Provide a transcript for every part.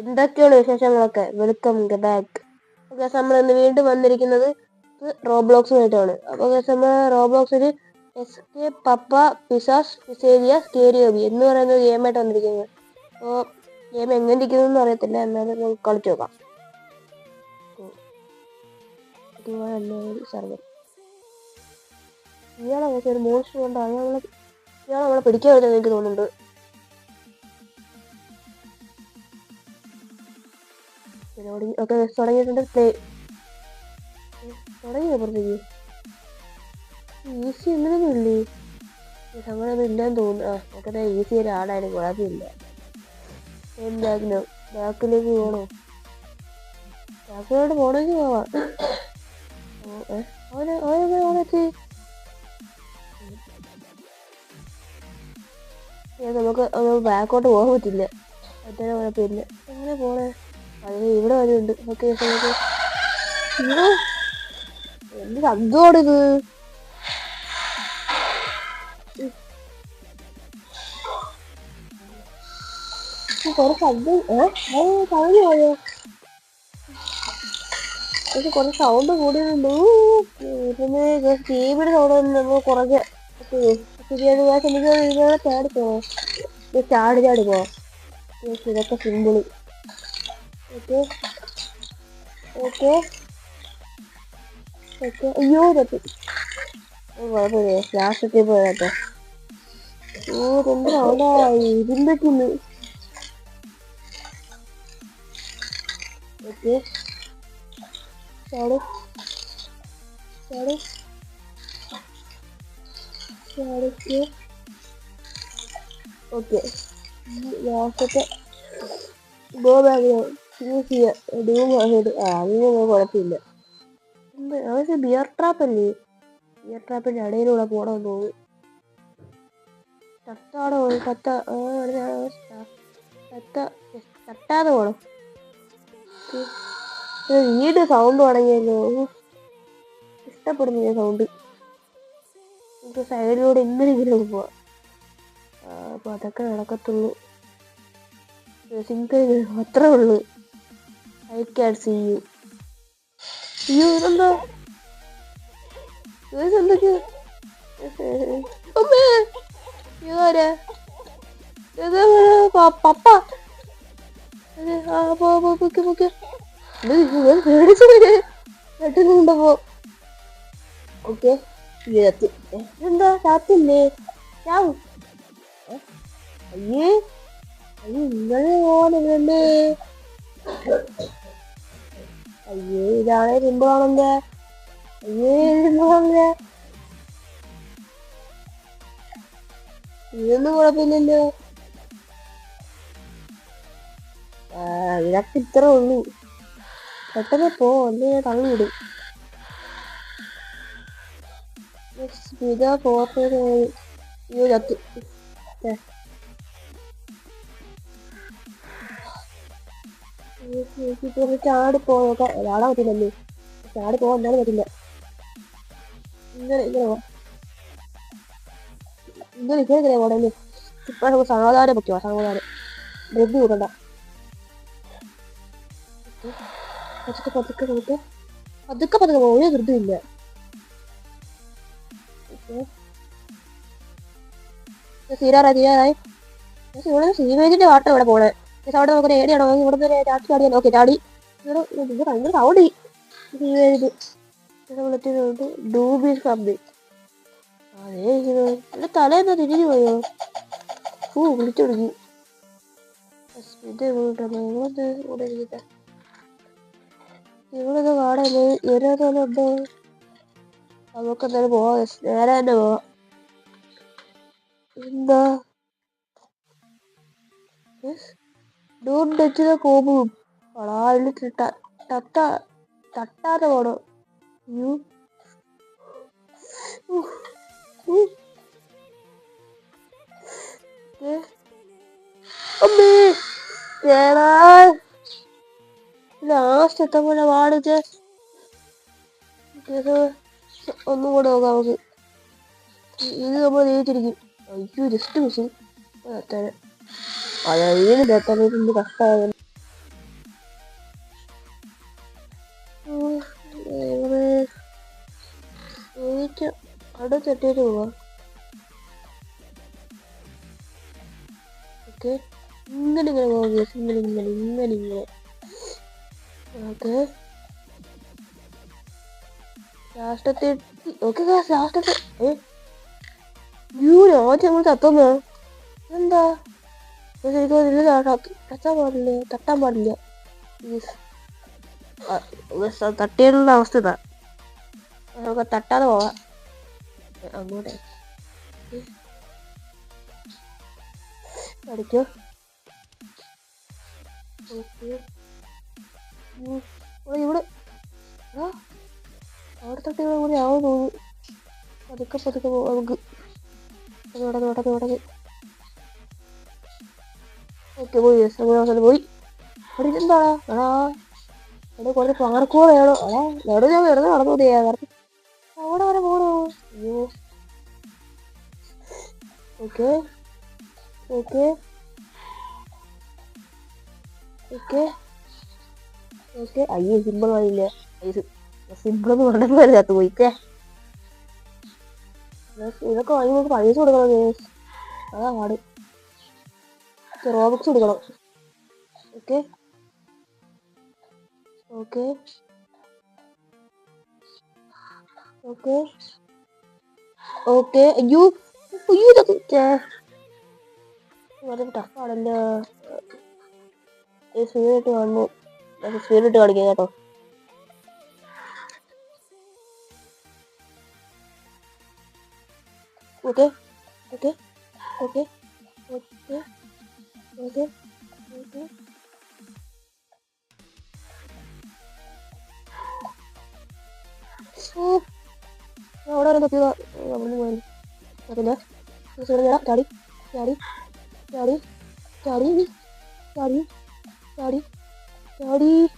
എന്തൊക്കെയാണ് വിശേഷങ്ങളൊക്കെ? Welcome back. Okay നമ്മൾ ഇന്ന് വീണ്ടും വന്നിരിക്കുന്നത് റോബ്ലോക്സുമായിട്ടാണ്. അപ്പോൾ നമ്മൾ റോബ്ലോക്സിൽ escape papa pizza's pizzeria scary obby എന്ന് പറയുന്ന ഗെയിമായിട്ട് വന്നിരിക്കുന്നത് അപ്പോൾ ഗെയിം എങ്ങനെ ഇരിക്കുന്നതെന്ന് അറിയത്തില്ല. എന്നാലും നമുക്ക് കളിച്ചു നോക്കാം. സർവർ ഇയാളെ ഒരു മോശം കൊണ്ടാണ് നമ്മളെ ഇയാളെ നമ്മളെ പിടിക്കാൻ വരുന്നത് എനിക്ക് തോന്നുന്നുണ്ട്. തുടങ്ങി ഓക്കെ തുടങ്ങിയിട്ടുണ്ട്. പ്ലേ തുടങ്ങി പുറത്തേക്ക്? ഈസി അങ്ങനെയൊന്നും ഇല്ലേ? ഇല്ലെന്ന് തോന്നുന്നു. ആ നോക്കട്ടെ ഈസി ഒരാളായാലും കുഴപ്പമില്ല. എന്തായാലും ബാക്കിലേക്ക് പോകണോ ബാക്കിലോട്ട് പോകണമെങ്കിൽ പോവാം. അവന് അവനെങ്ങനെ ഏ, നമുക്ക് ബാക്കോട്ട് പോകാൻ പറ്റില്ല. മറ്റേ കുഴപ്പമില്ല. എങ്ങനെ പോണേ? അത് ഇവിടെ അയ്യോ, എന്ത് ശബ്ദമാണിത് കുറെ ശബ്ദം ഏ? ഏ, പറഞ്ഞു പോയോ? പക്ഷെ കുറെ സൗണ്ട് കൂടിയുണ്ട് പിന്നെ സൗണ്ട് നമ്മൾ കുറച്ച് ശരിയാണ്. ഞാൻ എനിക്ക് ഇതുപോലെ ചാടി പോവോ ചാടി ഇതൊക്കെ സിമ്പിൾ ഓക്കെ. ഓക്കെ. ഓക്കെ. അയ്യോ തട്ടി കുഴപ്പമില്ല. ലാസ്റ്റത്തിൽ പോയാട്ടെ ഓ രണ്ട് സൗണ്ടാ ഇരുമ്പറ്റിന്ന് ഓക്കെ. ചാട്. ചാട്. ചാടിക്ക് ഓക്കെ. ലാസ്റ്റത്തെ ഗോ ബാഗ് ആ കുഴപ്പമില്ല ബിയർ ട്രാപ്പ് അല്ലേ? ബിയർ ട്രാപ്പിന്റെ ഇടയിലൂടെ പോകണമെന്ന് തോന്നുന്നു തട്ടാതെ പോകണം വീട് സൗണ്ട് തുടങ്ങിയല്ലോ. ഇഷ്ടപ്പെടുന്നില്ല സൗണ്ട് നമുക്ക് സൈഡിലൂടെ എങ്ങനെയെങ്കിലും പോവാം. അപ്പൊ അതൊക്കെ നടക്കത്തുള്ളൂ. സിംഗിൾ അത്രേ ഉള്ളൂ. I can see you you ഇതെന്താ ഇതെന്തൊക്കെ അമ്മേ ഇതാരാ ഇത് പപ്പ പൊക്കെ പൊക്കെ. ഇവൻ പേടിച്ചു. പോയി പെട്ടെന്നുണ്ടപ്പോ ഓക്കെ ഇതെത്തി എന്താ ചാത്തില്ലേ ചാവും? അയ്യേ അയ്യോ ഇങ്ങനെ പോകണല്ലേ അയ്യേ ഇതാണ് റിമ്പാണെന്റെ അയ്യേ റിമ്പാണെന്റെ ഇതൊന്നും കുഴപ്പമില്ലല്ലോ. ഇതൊക്കെ ഇത്ര ഉള്ളൂ. പെട്ടെന്ന് പോ ഒന്നേ തള്ളിവിടും തള്ളി വിടും ഇതാ ഫോട്ടോ അയ്യോ ചത്തു ചാടി പോകാൻ ചാടാൻ പറ്റില്ലല്ലേ. ചാടി പോകാൻ എന്തായാലും പറ്റില്ല. ഇങ്ങനെ ഇങ്ങനെ പോവാം ഇങ്ങനെ ഇങ്ങനെ ഇങ്ങനെ പോടല്ലേ ഇപ്പൊ നമുക്ക് സാധാരണ പറ്റുമോ സാധാരണ ബ്രെഡ് കൂടണ്ട പതുക്കെ പതുക്കെ നമുക്ക് പതുക്കെ പതുക്കെ പോകും. ഒരു ധൃതിയില്ല തീരാറായി തീരാറായി. സീവേജിന്റെ വാട്ടം ഇവിടെ പോണേ. അവിടെ നമുക്ക് ഏടിയാണോ ഇവിടുന്ന് ഒരു ചാടി ചാടിയാൽ ഓക്കെ ചാടി. ഇവിടെ ഇത് ഭയങ്കര സൗണ്ട് സീവേജ് വിളിച്ചിട്ടുണ്ട് ഡൂബി കമ്പി. അതേ ഇരിക്കുന്നത് എന്റെ തലേന്ന് തിരിഞ്ഞു പോയോ? ഓ വിളിച്ചു തുടങ്ങി. ഇത് ഇവിടെ ഇവിടെ ഇവിടെ ഇരിക്കട്ടെ ഇവിടെ ഒന്ന് കാണാല്ലേ ഇവരൊന്നും ഉണ്ടോ നമുക്ക് എന്തായാലും പോവാം. നേരെ തന്നെ പോവാം. എന്താ? ഡോൺ ടച്ച് ദ കോബ് വളാലിൽ തട്ട തട്ടാതെ പോണോ യു. അമ്മേ. ലാസ്റ്റ് എത്തപ്പോലെ പോലെ ഇത് ഒന്നും കൂടെ നോക്കാം നമുക്ക്. ഇത് നമ്മൾ ജയിച്ചിരിക്കും അയ്യോ ജസ്റ്റ് മിസ്സിങ് അതാണ് അതായത് ഡേറ്റാബേസിന്റെ കഷ്ടമായത് എനിക്ക് അടുത്ത് എട്ടി രൂപ ഓക്കെ. ഇങ്ങനെ ഇങ്ങനെ പോകുക ഇങ്ങനെ ഇങ്ങനെ ഇങ്ങനെ ഇങ്ങനെ. ഓക്കെ. ലാസ്റ്റത്തെ ഓക്കെ ലാസ്റ്റത്തെ. ഏ? യൂ രാജ് നമ്മൾ തത്തമ്മ എന്താ? തട്ടാൻ പാടില്ല തട്ടാൻ പാടില്ല തട്ടിയുള്ള അവസ്ഥ ഇതാ നമുക്ക് തട്ടാതെ പോവാം അങ്ങോട്ടെ അടിക്കോ ഇവിടെ അവിടെ തട്ടിയുള്ള കൂടി ആവും തോന്നുന്നു പതുക്കെ പതുക്കെ പോവാം നമുക്ക് തുടങ്ങി തുടങ്ങി തുടങ്ങി ഓക്കെ പോയി. എസ് എം ഹോസ്പിറ്റൽ പോയി. അവിടെ ഇതെന്താടാ എടാ അവിടെ കുറച്ച് പാർക്കൂടെ വേണോ. അതാ എവിടെ ഞാൻ വെറുതെ നടന്നു പോയാ. അവിടെ വരെ പോണോ? അയ്യോ. ഓക്കെ. ഓക്കെ. ഓക്കെ. ഓക്കെ. അയ്യോ സിമ്പിൾ ആയില്ല. സിമ്പിൾ എന്ന് പറഞ്ഞപ്പോൾ ചത്തു പോയിക്കേ ഇതൊക്കെ വാങ്ങി നമുക്ക് പൈസ കൊടുക്കണം അതാ പാട്. റോബക്സ് കൊടുക്കണം ഓക്കെ ഓക്കെ ഓക്കെ ഓക്കെ അയ്യോ അയ്യോ ഇതൊക്കെ. വളരെ ടഫാണല്ലോ സ്പീഡിട്ട് കാണുന്നു സ്പീഡിട്ട് കാണിക്കാം കേട്ടോ. Okay okay okay okay Oke. Oke. Set. Ya udah ada tiga. Enggak boleh main. Oke dah. Suruh nyerap cari. Cari. Cari. Cari. Cari. Cari. Cari.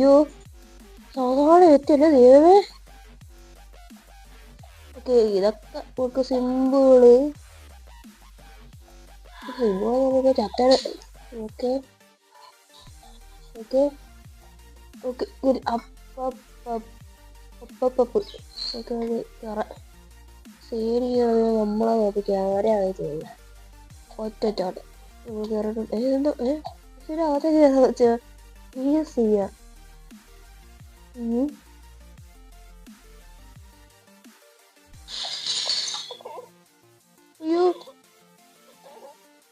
അയ്യോ. സാധാരണ എത്തിയല്ലേ ദൈവമേ. ഓക്കെ ഇതൊക്കെ നമുക്ക് സിമ്പിൾ സിമ്പിൾ നമുക്ക് ചത്തന ഓക്കെ. ഓക്കെ. ഓക്കെ. ഒരു അപ്പപ്പപ്പ് okay അത് കറ സീരിയാണ് നമ്മളെ നോക്കി ആരാണ് ചെയ്യുന്നത് ഒറ്റ ചാട്ടം. നമ്മൾ കയറിയിട്ടുണ്ട്. ഏതെന്തോ ഏ? ശരി അകത്തേക്ക് ചെയ്യാ ഉം. അയ്യോ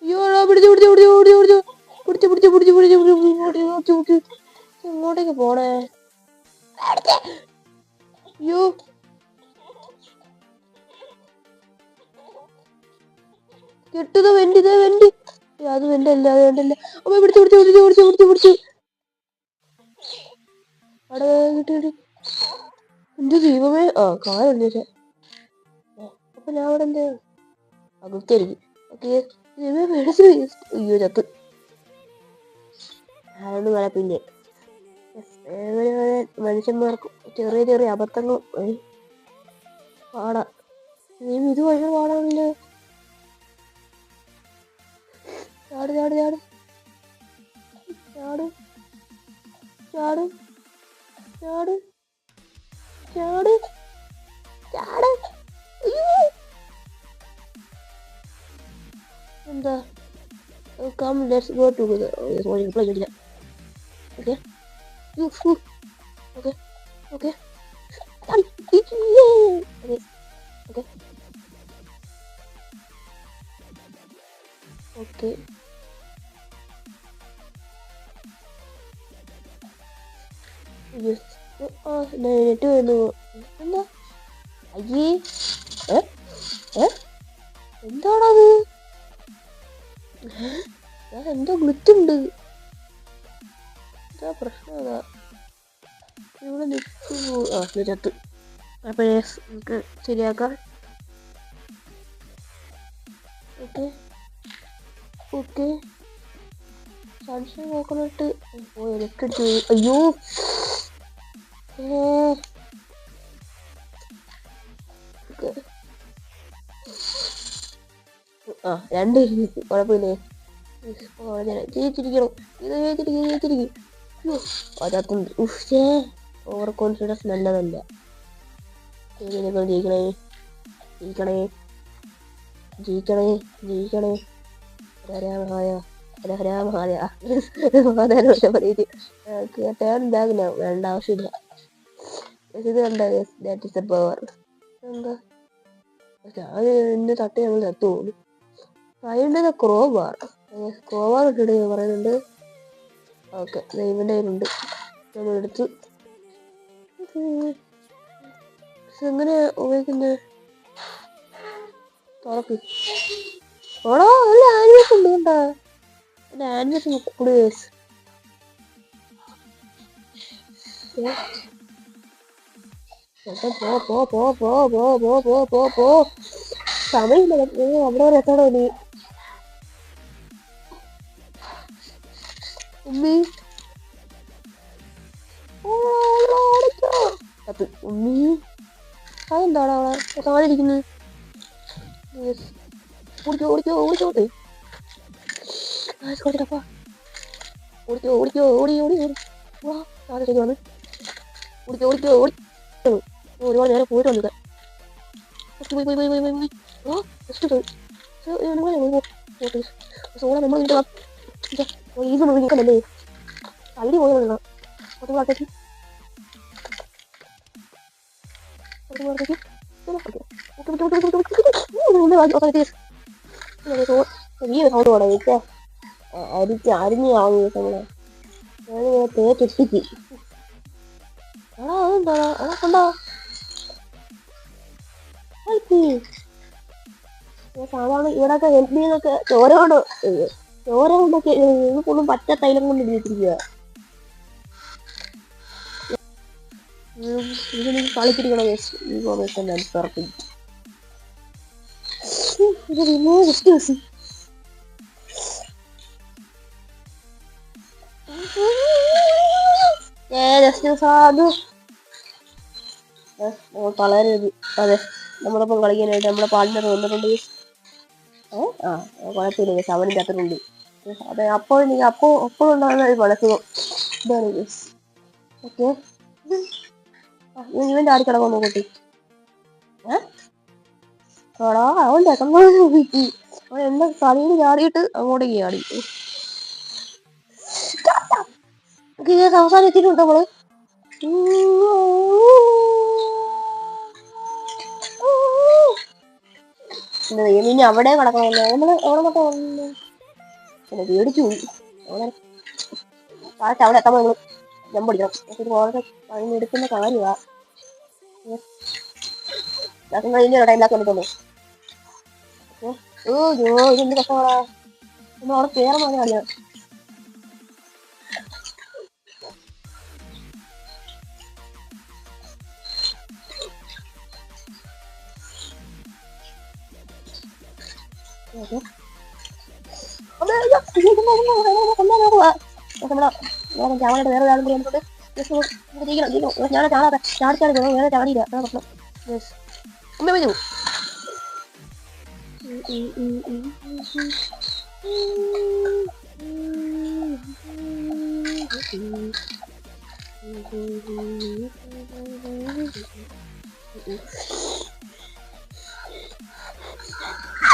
അയ്യോ പിടിച്ചു പിടിച്ചു പിടിച്ചു പിടിച്ചു പിടിച്ചു പിടിച്ചു പിടിച്ചു പിടിച്ചു പിടിച്ചു പിടിച്ചു എങ്ങോട്ടേക്ക് പോണേ അയ്യോ കെട്ടുക വെണ്ടി ഇതേ വെണ്ടി അത് വെണ്ടല്ല അത് വെണ്ടല്ല അമ്മ പിടിച്ചു പിടിച്ചു പിടിച്ചു പിടിച്ചു പിടിച്ചു പിടിച്ചു ദൈവമേ ആ കാലുണ്ട് ഞാൻ അവിടെ എന്താ അകത്തായിരിക്കും ഓക്കെ. ദൈവമേ മേടിച്ചു അയ്യോ ചത്ത്. അതൊന്നും വേണം പിന്നെ മനുഷ്യന്മാർക്ക് ചെറിയ ചെറിയ അബദ്ധങ്ങൾ പാടാ. ദൈവം ഇത് ഭയങ്കര പാടാണല്ലോ ചാട് ചാട് ചാട്. ചാട്. ചാട്. ചാട്. ചാട് ചാട്. അയ്യോ. എന്താ? Come let's go together sorry reply ചെയ്തില്ല okay okay okay okay okay ആ നെറ്റ് വരുന്നു എന്താ അയ്യേ. എന്താണത്? ഞാൻ എന്തോ ഗ്ലിച്ചുണ്ട് എന്താ പ്രശ്നം അതാ? ഇവിടെ നിൽക്കുമോ ആ ചത്ത് അപ്പോൾ നമുക്ക് ശരിയാക്കാം. ഓക്കെ. ഓക്കെ. സംശയം നോക്കണിട്ട്. പോയി. ഇലക്ട്രിക് അയ്യോ. Oh. ആ രണ്ട് ഇരുന്നിട്ട് കുഴപ്പമില്ലേ? ജയിച്ചിരിക്കണം. ഇത് ഓവർ കോൺഫിഡൻസ് നല്ലതല്ല. എങ്ങനെയൊക്കെ ജയിക്കണേ? ജയിക്കണേ? ജയിക്കണേ? ജയിക്കണേ? ഹരാമായ ഹരാമായ കേട്ടാൻ ഇതാകുന്ന വേണ്ട ആവശ്യമില്ല. ഇത് കണ്ട ദാറ്റ് ഇസ് എ പവർ എന്താ? ഞാൻ എന്നെ തട്ടി ഞങ്ങൾ ചത്തു പോകുന്നു അതിന്റെ ക്രോബാർ ക്രോബാർ ഇട്ടിട്ട് പറയുന്നുണ്ട്. ഓക്കെ ദൈവന്റെ കയ്യിലുണ്ട്. നമ്മൾ എടുത്തു. എങ്ങനെ ഉപയോഗിക്കുന്നത് തുറക്ക്. ഓടാ അല്ല ആനിമേഷൻ ഉണ്ട് കണ്ടാ. എന്റെ ആനിമേഷൻ കൂടി പോ പോ പോ പോ പോ പോ പോ പോ പോ സമയമില്ല ഏ, അവിടെ വരെ എത്തണോ നീ ഉമ്മി ഓ, ഓ, ഓടിക്കോ. കത്ത്. ഉമ്മി അതെന്താടാ അവളെ താഴെയിരിക്കുന്നത് Yes. ഓടിക്കോ ഓടിക്കോ ഓടിക്കോ ഓടി ഓടിക്കപ്പാ ഓടിക്കോ ഓടിക്കോ ഓടി ഓടി ഓടി വാ താഴെ ശരി വന്ന് ഓടിക്കോ ഓടിക്കോ ഓടി ഓ, ഒരുപാട് നേരെ പോയിട്ട് ഇത് ഫസ്റ്റ് പോയി പോയി പോയി പോയി. പോയി. സാധാരണ ഇവിടെയൊക്കെ എൽ ബി എന്നൊക്കെ ചോര കൊണ്ട് ചോര കൊണ്ടൊക്കെ ഇവർക്കൊന്നും പറ്റ തൈലം കൊണ്ട് ഇടിയിട്ടിരിക്കുക ഇത് നിങ്ങൾ കളിച്ചിരിക്കണം ഈ കോമേഴ്സ് ഞാൻ പറപ്പിക്കും ഇത് റിമൂവ് ജസ്റ്റ് വെച്ചു ഏ ജസ്റ്റ് സാധു. തളരരുത്. അതെ. നമ്മളിപ്പം കളിക്കാനായിട്ട് നമ്മുടെ പാർട്ട്ണർ വന്നിട്ടുണ്ട്. ആ കുഴപ്പമില്ല അവനും അത്രയുണ്ട് അതെ അപ്പോൾ എനിക്ക് അപ്പോൾ അപ്പോൾ ഉണ്ടാകുന്ന ഒരു മനസ്സുഖം ഇതാണ് ഓക്കെ. ഇവന്റെ ആടി കിടക്കാൻ നോക്കട്ടെ ഏ? എടാ അവൻ ചെക്കന്മാരെ വിളിച്ചു അവൻ എന്നെ കളിയിൽ ചാടിയിട്ട് അങ്ങോട്ടേക്ക് ചാടി. ഇത് അവസാനം എത്തിയിട്ടുണ്ട് നമ്മൾ ഇനി അവിടെ കിടക്കണമല്ലോ നമ്മൾ അവിടെ എത്താൻ നമ്മൾ ജമ്പടിക്കണം ഒരു വളരെ അതിനെടുക്കുന്ന കാര്യമാ ദിവസം കഴിഞ്ഞ ഓ ജോ ഇതെന്ത് കഷ്ടമാടാ നമ്മൾ അവിടെ കയറാൻ പോകാനല്ല ചാവണയുടെ വേറെ ഒരാളും കൂടി വന്നിട്ടുണ്ട് ജയിക്കണം, ജയിക്കണം. ഞാൻ ചാടാതെ ചാടി ചാടി പോകണം വേറെ ചാടിയില്ല. അതാണ് പ്രശ്നം. യെസ് അമ്മ വരൂ.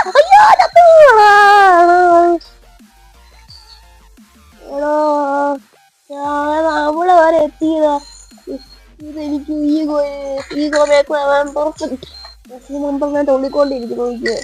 അയ്യോ divertido. Dedikimi gue, gue me acuerdo, me acuerdo, me acuerdo, me acuerdo, me acuerdo,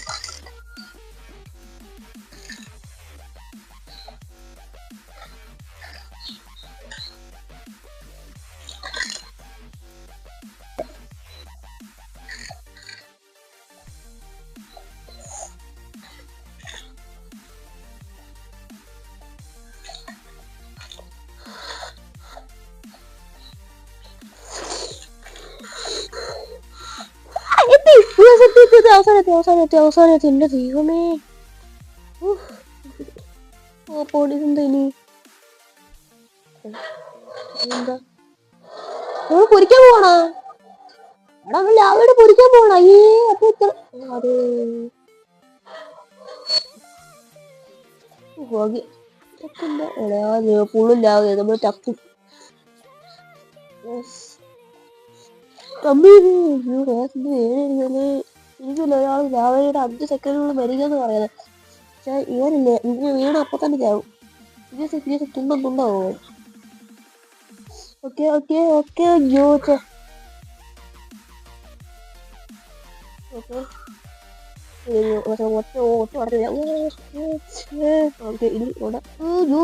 എത്തി അവസാനം എത്തി അവസാനം എത്തി എന്റെ ദൈവമേ. ഓ പോലീസ് എന്താ ഇനി എന്താ നമ്മൾ പൊരിക്കാൻ പോവാണോ? എടാ നമ്മൾ രാവിലെ പൊരിക്കാൻ പോവാണോ? അയ്യേ അപ്പൊ ഇത്ര അതെ. എടാ പുള്ളില്ലാതെ നമ്മൾ Yes. തമ്പി ഇത്? അയ്യോ, ഗ്യാസ് ഇത് ഏഴ് എനിക്കില്ല ഒരാൾ രാവിലെ ഒരു അഞ്ച് സെക്കൻഡുകൾ വരിക എന്ന് പറയുന്നത് പക്ഷെ ഇവനില്ലേ ഇതിന് വീണ് അപ്പൊ തന്നെ ചാവും ഇത് ഇത് തുണ്ടം തുണ്ടാവും ഓക്കെ ഓക്കെ ഓക്കെ അയ്യോ ഛെ. ഓക്കെ ഇത് പക്ഷെ ഒറ്റ ഒറ്റ പറഞ്ഞു ഓക്കെ ഇനി ഇവിടെ അയ്യോ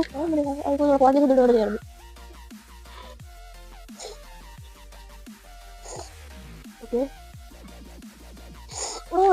പാചകം ഇവിടെ ചേർന്നു ഓക്കെ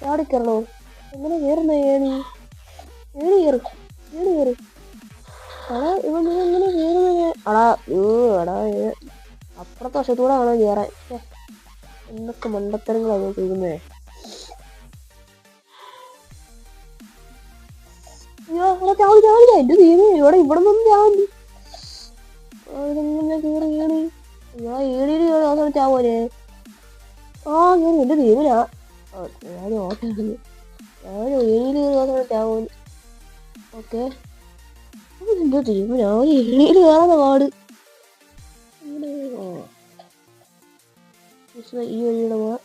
കയറണോ എങ്ങനെ കയറുന്ന ഏണി? ഏണി കയറി ഏണി കയറി അടാ ഇവൻ നീ എങ്ങനെ കയറുന്നത് അടാ ഏ അടാ ഏ. അപ്പുറത്തെ വശത്തൂടെ ആണോ കയറാൻ എന്തൊക്കെ മണ്ടത്തരങ്ങളാണ് ഞാൻ ചെയ്യുന്നത് എന്റെ ദൈവമേ ഇവിടെ ഇവിടെ നിന്നും ഇതെങ്ങനെ കയറി കയറി അവസാനം ചാവോലേ ആ ഞാൻ എന്റെ ദൈവനാ. ഞാൻ ഓട്ടാണ് ഞാൻ ഏണിയിൽ കയറി അവസാനം ഓക്കെ എന്തോ എന്റെ ഞാൻ ഏണിയിൽ കയറാതെ പാട് ഈ വഴിയുടെ പോവാ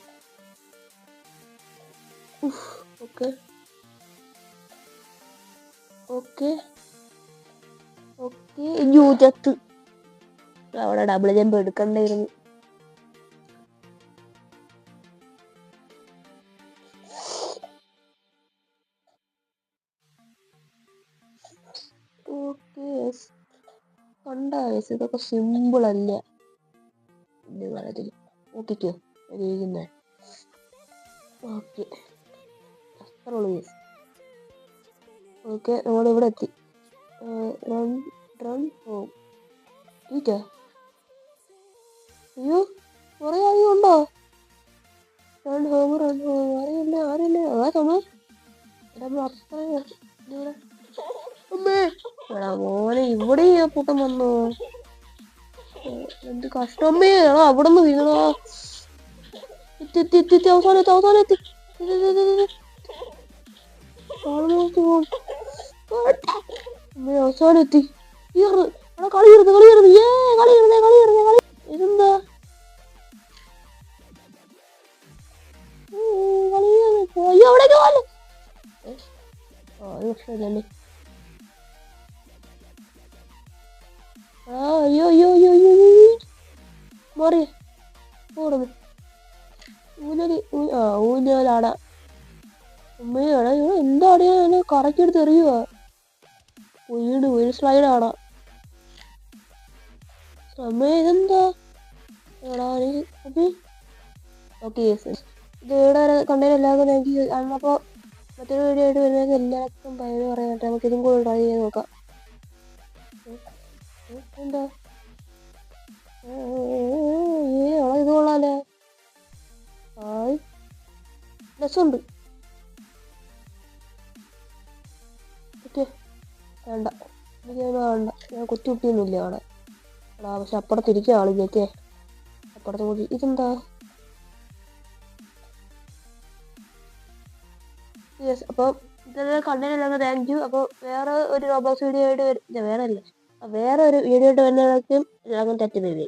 ഓക്കെ. ഓക്കെ. ഓക്കെ അയ്യോ ചത്ത് അവിടെ ഡബിൾ ജമ്പ് എടുക്കണ്ടായിരുന്നു. കണ്ട വയസ്സ് ഇതൊക്കെ സിമ്പിൾ അല്ല ഇത് കാര്യത്തിൽ നോക്കിക്കോ ചെയ്യുന്നേ ഓക്കെ അത്ര ഉള്ളൂ ഓക്കെ നമ്മളിവിടെ എത്തി റൺ റൺ ഹോം ഈറ്റാ അയ്യോ കുറേ ആയി ഉണ്ടോ റൺ ഹോം റൺ ഹോം അറിയില്ല ആരില്ല ആ സമയം നമ്മൾ അത്രയും ഇവിടെ അമ്മേ. എടാ മോനെ ഇവിടെ ഈ വന്നു. എന്ത് കഷ്ടം. അമ്മേ എടാ അവിടെ നിന്ന് വീണോ. എത്തി എത്തി എത്തി എത്തി അവസാനം എത്തി അവസാനം എത്തി. അമ്മേ അവസാനം എത്തി. ഈറ് എടാ കളി ഇരുന്ന് കളി ഇരുന്ന് ഏ കളി ഇരുന്നേ കളി ഇരുന്നേ ഇതെന്താ? കളി അവിടേക്ക് പോലെ ആ അത് പ്രശ്നമില്ലല്ലേ മാറി. ഓടുന്നു. ഊഞ്ഞലി ആ ഊഞ്ഞാലാട ഉമ്മയാണ് ഇവിടെ എന്താടിയാ എന്നെ കറക്കിയെടുത്ത് എറിയുക വീട് വീട് സ്ലൈഡ് ആടാ അമ്മ ഇതെന്താ? എടാ യെസ് ഇത് ഇവിടെ കണ്ടതിന് എല്ലാവർക്കും എനിക്ക് അപ്പോൾ മറ്റൊരു വീഡിയോ ആയിട്ട് വരുന്നത് എല്ലാവർക്കും ഭയങ്കര പറയാനായിട്ട് നമുക്ക് ഇതും കൂടെ ട്രൈ ചെയ്ത് നോക്കാം. എന്താ? ഏ, ഏ, ഏ, ഏ, ഇത് കൊള്ളാലേ. ഹായ് രസമുണ്ട്. ഓക്കെ വേണ്ട. എനിക്ക് വേണ്ട. ഞാൻ കൊച്ചു കുട്ടിയൊന്നുമില്ല അവിടെ. എടാ പക്ഷെ അപ്പുറത്തിരിക്കുക ആളില്ലേക്കേ അപ്പുറത്ത് കൂടി ഇതെന്താ? യെസ് അപ്പോൾ ഇതെല്ലാം കണ്ടതിനെല്ലാം താങ്ക് യു അപ്പോൾ വേറെ ഒരു റോബോസ് വീഡിയോ ആയിട്ട് വരും. വേറെ അല്ല. വേറെ ഒരു വീഡിയോ ആയിട്ട് വരുന്നതായിരിക്കും ഞാൻ തെറ്റുന്നില്ലേ